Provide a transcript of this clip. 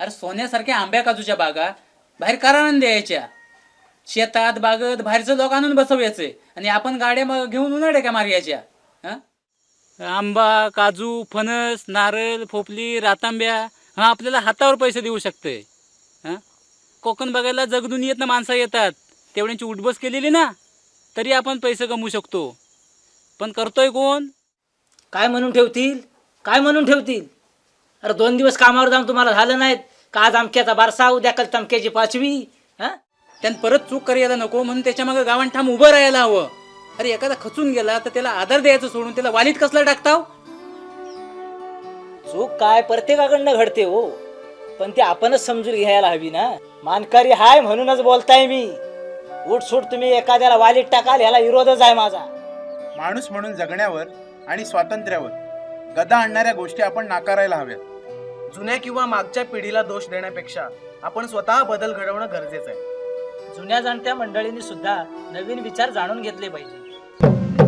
अरे सोन्यासारख्या आंब्या काजूच्या बागा बाहेर करारान द्यायच्या. शेतात बागत बाहेरचं लोक आणून बसवायचे आणि आपण गाड्या मग घेऊन उन्हाळ्या का मारायच्या हं? आंबा काजू फणस नारळ फोपली रातांब्या हा आपल्याला हातावर पैसे देऊ शकते हां? कोकण बघायला जगदुनी येत ना माणसं येतात. तेवढ्यांची उठबस केलेली ना तरी आपण पैसे कमवू शकतो. पण करतोय कोण? काय म्हणून ठेवतील? काय म्हणून ठेवतील? अरे दोन दिवस कामावर जाऊन तुम्हाला झालं नाहीत. का आज अमक्याचा बारसा उद्या कल तमक्याची पाचवी? हा? त्यानं परत चूक करायला नको म्हणून त्याच्यामागे गावान ठाम उभं राहायला हवं. अरे एखादा खचून गेला तर त्याला आधार द्यायचं सोडून त्याला वालीत कसला टाकताव? चूक काय प्रत्येकाकडनं घडते हो. पण ती आपणच समजून घ्यायला हवी ना. मानकारी हाय म्हणूनच बोलताय मी. उठसूट तुम्ही एखाद्याला वालीत टाकाल ह्याला विरोधच आहे माझा. माणूस म्हणून जगण्यावर आणि स्वातंत्र्यावर गदा आणणाऱ्या गोष्टी आपण नाकारायला हव्यात. जुन्या किंवा मागच्या पिढीला दोष देण्यापेक्षा आपण स्वतः बदल घडवणं गरजेचं आहे. जुन्या जाणत्या मंडळींनी सुद्धा नवीन विचार जाणून घेतले पाहिजे.